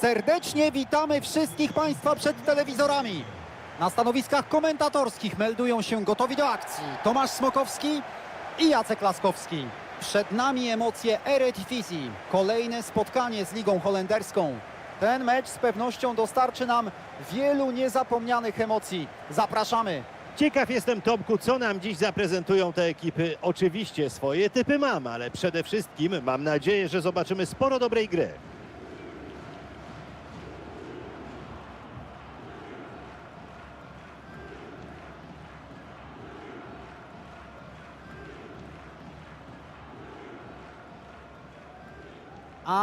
Serdecznie witamy wszystkich Państwa przed telewizorami. Na stanowiskach komentatorskich meldują się gotowi do akcji Tomasz Smokowski i Jacek Laskowski. Przed nami emocje Eredivisie, kolejne spotkanie z Ligą Holenderską. Ten mecz z pewnością dostarczy nam wielu niezapomnianych emocji. Zapraszamy. Ciekaw jestem, Tomku, co nam dziś zaprezentują te ekipy. Oczywiście swoje typy mam, ale przede wszystkim mam nadzieję, że zobaczymy sporo dobrej gry.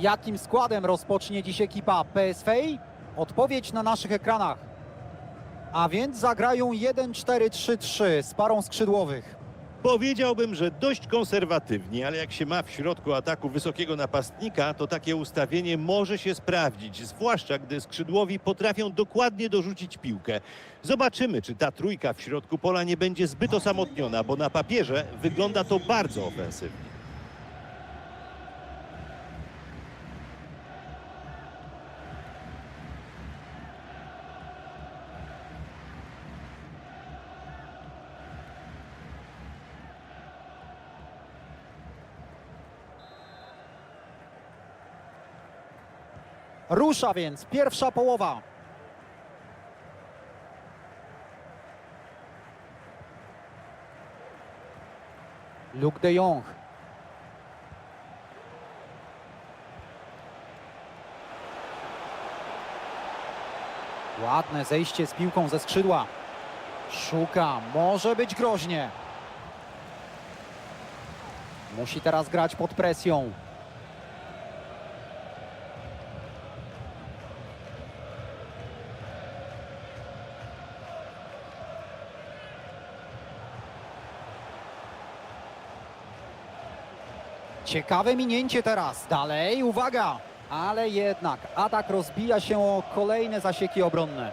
Jakim składem rozpocznie dziś ekipa PSV? Odpowiedź na naszych ekranach. A więc zagrają 1-4-3-3 z parą skrzydłowych. Powiedziałbym, że dość konserwatywnie, ale jak się ma w środku ataku wysokiego napastnika, to takie ustawienie może się sprawdzić, zwłaszcza gdy skrzydłowi potrafią dokładnie dorzucić piłkę. Zobaczymy, czy ta trójka w środku pola nie będzie zbyt osamotniona, bo na papierze wygląda to bardzo ofensywnie. Rusza więc pierwsza połowa. Luke de Jong. Ładne zejście z piłką ze skrzydła. Szuka, może być groźnie. Musi teraz grać pod presją. Ciekawe minięcie teraz. Dalej, uwaga! Ale jednak atak rozbija się o kolejne zasieki obronne.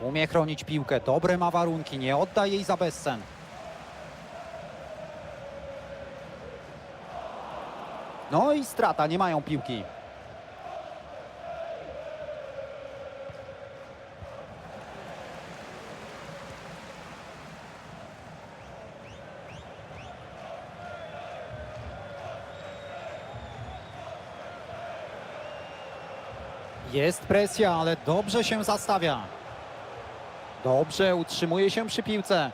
Umie chronić piłkę, dobre ma warunki, nie odda jej za bezcen. No i strata, nie mają piłki. Jest presja, ale dobrze się zastawia. Dobrze utrzymuje się przy piłce.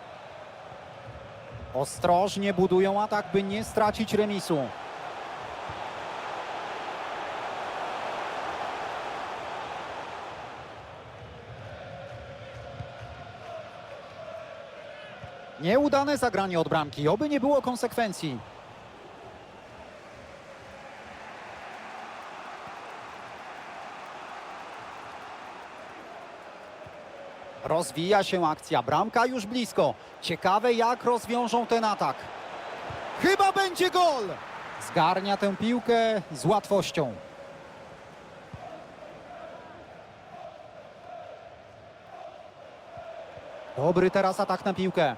Ostrożnie budują atak, by nie stracić remisu. Nieudane zagranie od bramki, oby nie było konsekwencji. Rozwija się akcja, bramka już blisko. Ciekawe jak rozwiążą ten atak. Chyba będzie gol! Zgarnia tę piłkę z łatwością. Dobry teraz atak na piłkę.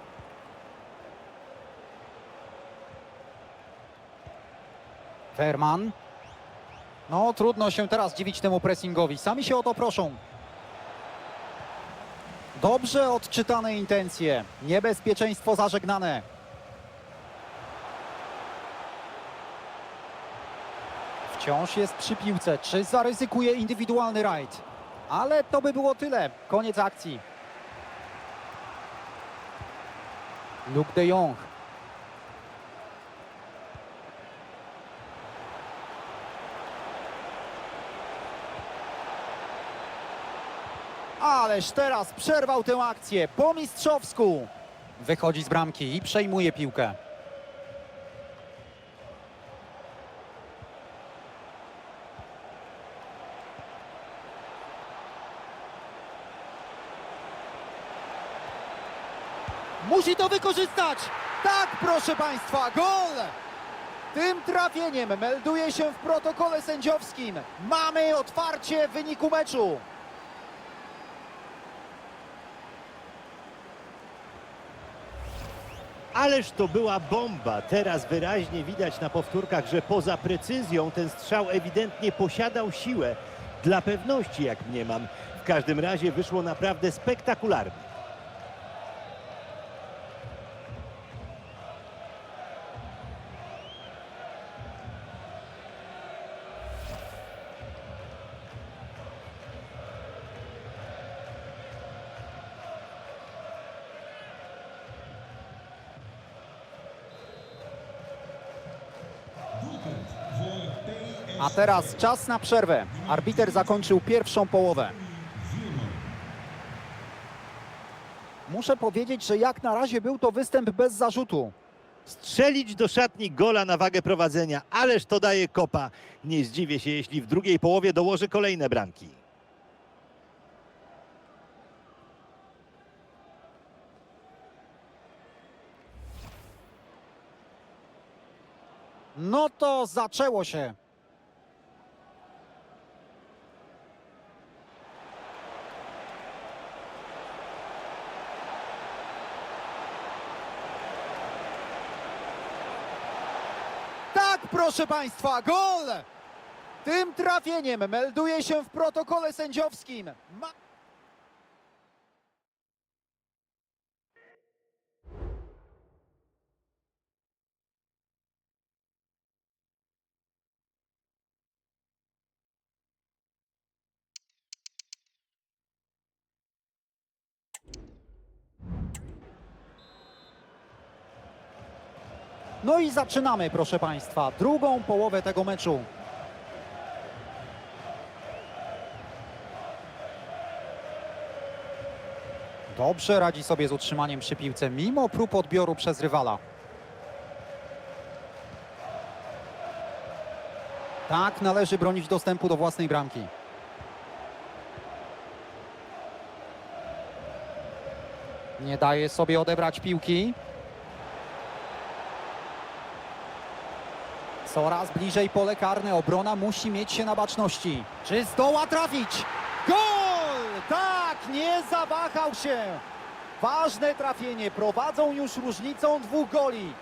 Ferman. No trudno się teraz dziwić temu pressingowi. Sami się o to proszą. Dobrze odczytane intencje. Niebezpieczeństwo zażegnane. Wciąż jest przy piłce. Czy zaryzykuje indywidualny rajd? Ale to by było tyle. Koniec akcji. Luke de Jong. Ależ teraz przerwał tę akcję po mistrzowsku. Wychodzi z bramki i przejmuje piłkę. Musi to wykorzystać! Tak, proszę Państwa, gol! Tym trafieniem melduje się w protokole sędziowskim. Mamy otwarcie w wyniku meczu. Ależ to była bomba. Teraz wyraźnie widać na powtórkach, że poza precyzją ten strzał ewidentnie posiadał siłę. Dla pewności, jak mniemam. W każdym razie wyszło naprawdę spektakularnie. A teraz czas na przerwę. Arbiter zakończył pierwszą połowę. Muszę powiedzieć, że jak na razie był to występ bez zarzutu. Strzelić do szatni gola na wagę prowadzenia. Ależ to daje kopa. Nie zdziwię się, jeśli w drugiej połowie dołoży kolejne bramki. No to zaczęło się. Tak, proszę Państwa, gol! Tym trafieniem melduje się w protokole sędziowskim. Ma... No i zaczynamy, proszę Państwa, drugą połowę tego meczu. Dobrze radzi sobie z utrzymaniem przy piłce, mimo prób odbioru przez rywala. Tak należy bronić dostępu do własnej bramki. Nie daje sobie odebrać piłki. Coraz bliżej pole karne. Obrona musi mieć się na baczności. Czy zdoła trafić? Gol! Tak, nie zawahał się. Ważne trafienie. Prowadzą już różnicą dwóch goli.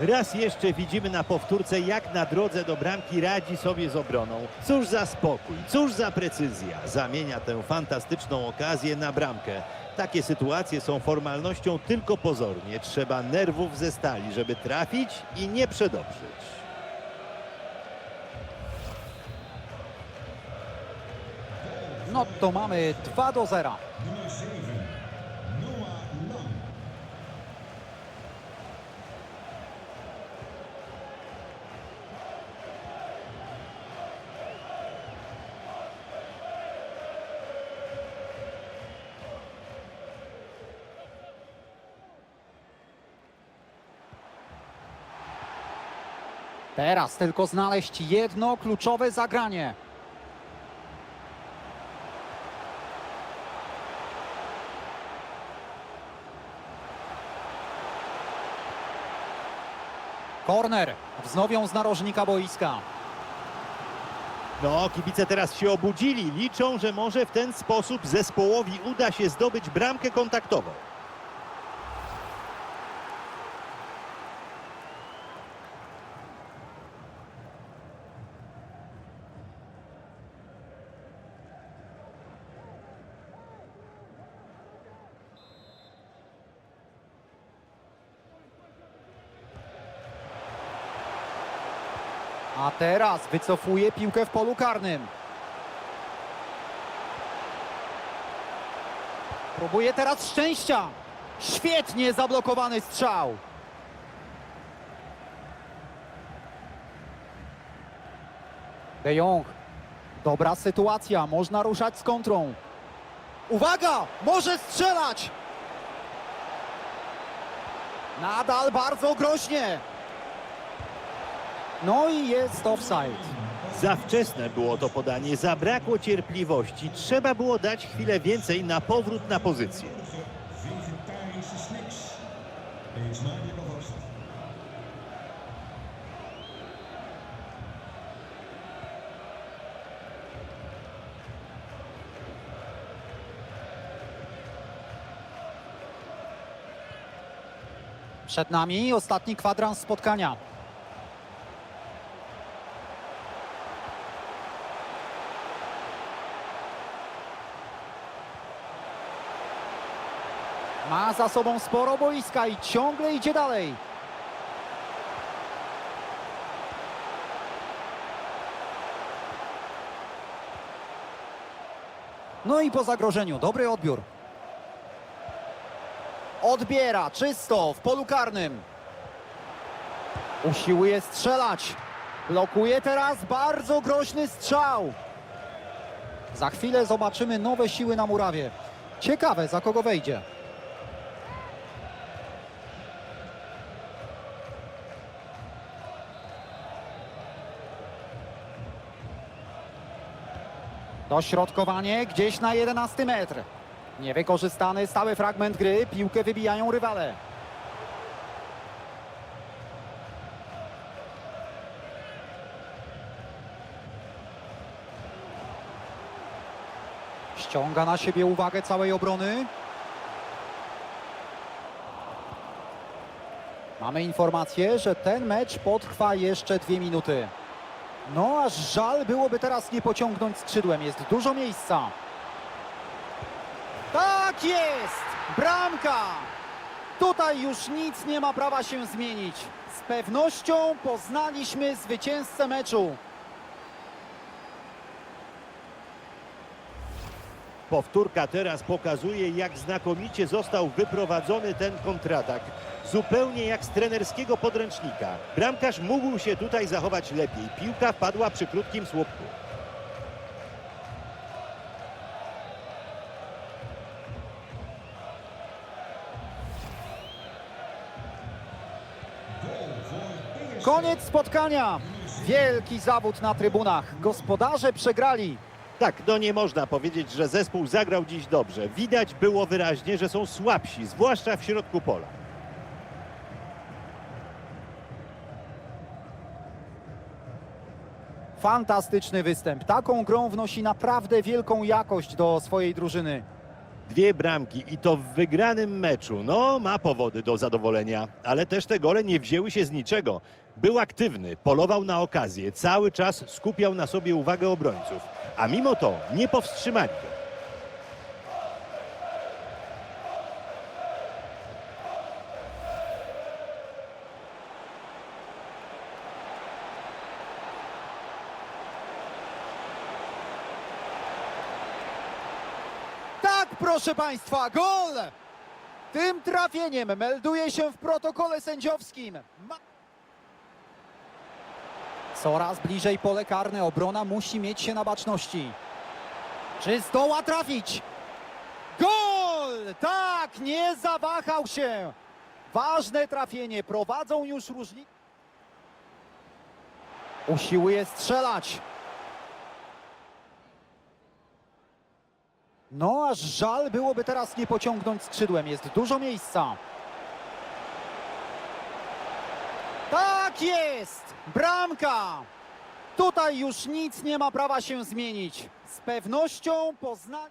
Raz jeszcze widzimy na powtórce, jak na drodze do bramki radzi sobie z obroną. Cóż za spokój, cóż za precyzja. Zamienia tę fantastyczną okazję na bramkę. Takie sytuacje są formalnością tylko pozornie. Trzeba nerwów ze stali, żeby trafić i nie przedobrzyć. No to mamy 2 do 0. Teraz tylko znaleźć jedno kluczowe zagranie. Korner wznowią z narożnika boiska. No, kibice teraz się obudzili. Liczą, że może w ten sposób zespołowi uda się zdobyć bramkę kontaktową. A teraz wycofuje piłkę w polu karnym. Próbuje teraz szczęścia. Świetnie zablokowany strzał. De Jong. Dobra sytuacja, można ruszać z kontrą. Uwaga, może strzelać. Nadal bardzo groźnie. No i jest offside. Za wczesne było to podanie, zabrakło cierpliwości. Trzeba było dać chwilę więcej na powrót na pozycję. Przed nami ostatni kwadrans spotkania. Ma za sobą sporo boiska i ciągle idzie dalej. No i po zagrożeniu, dobry odbiór. Odbiera czysto w polu karnym. Usiłuje strzelać. Blokuje teraz bardzo groźny strzał. Za chwilę zobaczymy nowe siły na murawie. Ciekawe, za kogo wejdzie. Dośrodkowanie gdzieś na 11 metr. Niewykorzystany stały fragment gry, piłkę wybijają rywale. Ściąga na siebie uwagę całej obrony. Mamy informację, że ten mecz potrwa jeszcze dwie minuty. No aż żal byłoby teraz nie pociągnąć skrzydłem. Jest dużo miejsca. Tak jest! Bramka! Tutaj już nic nie ma prawa się zmienić. Z pewnością poznaliśmy zwycięzcę meczu. Powtórka teraz pokazuje, jak znakomicie został wyprowadzony ten kontratak. Zupełnie jak z trenerskiego podręcznika. Bramkarz mógł się tutaj zachować lepiej. Piłka wpadła przy krótkim słupku. Koniec spotkania. Wielki zawód na trybunach. Gospodarze przegrali. Tak, no nie można powiedzieć, że zespół zagrał dziś dobrze. Widać było wyraźnie, że są słabsi, zwłaszcza w środku pola. Fantastyczny występ. Taką grą wnosi naprawdę wielką jakość do swojej drużyny. Dwie bramki i to w wygranym meczu. No, ma powody do zadowolenia, ale też te gole nie wzięły się z niczego. Był aktywny, polował na okazję, cały czas skupiał na sobie uwagę obrońców, a mimo to nie powstrzymali go. Tak, proszę Państwa, gol! Tym trafieniem melduje się w protokole sędziowskim. Ma... Coraz bliżej pole karne. Obrona musi mieć się na baczności. Czy zdoła trafić? Gol! Tak, nie zawahał się. Ważne trafienie. Prowadzą już różni. Usiłuje strzelać. No, aż żal byłoby teraz nie pociągnąć skrzydłem. Jest dużo miejsca. Tak jest! Bramka! Tutaj już nic nie ma prawa się zmienić. Z pewnością pozna...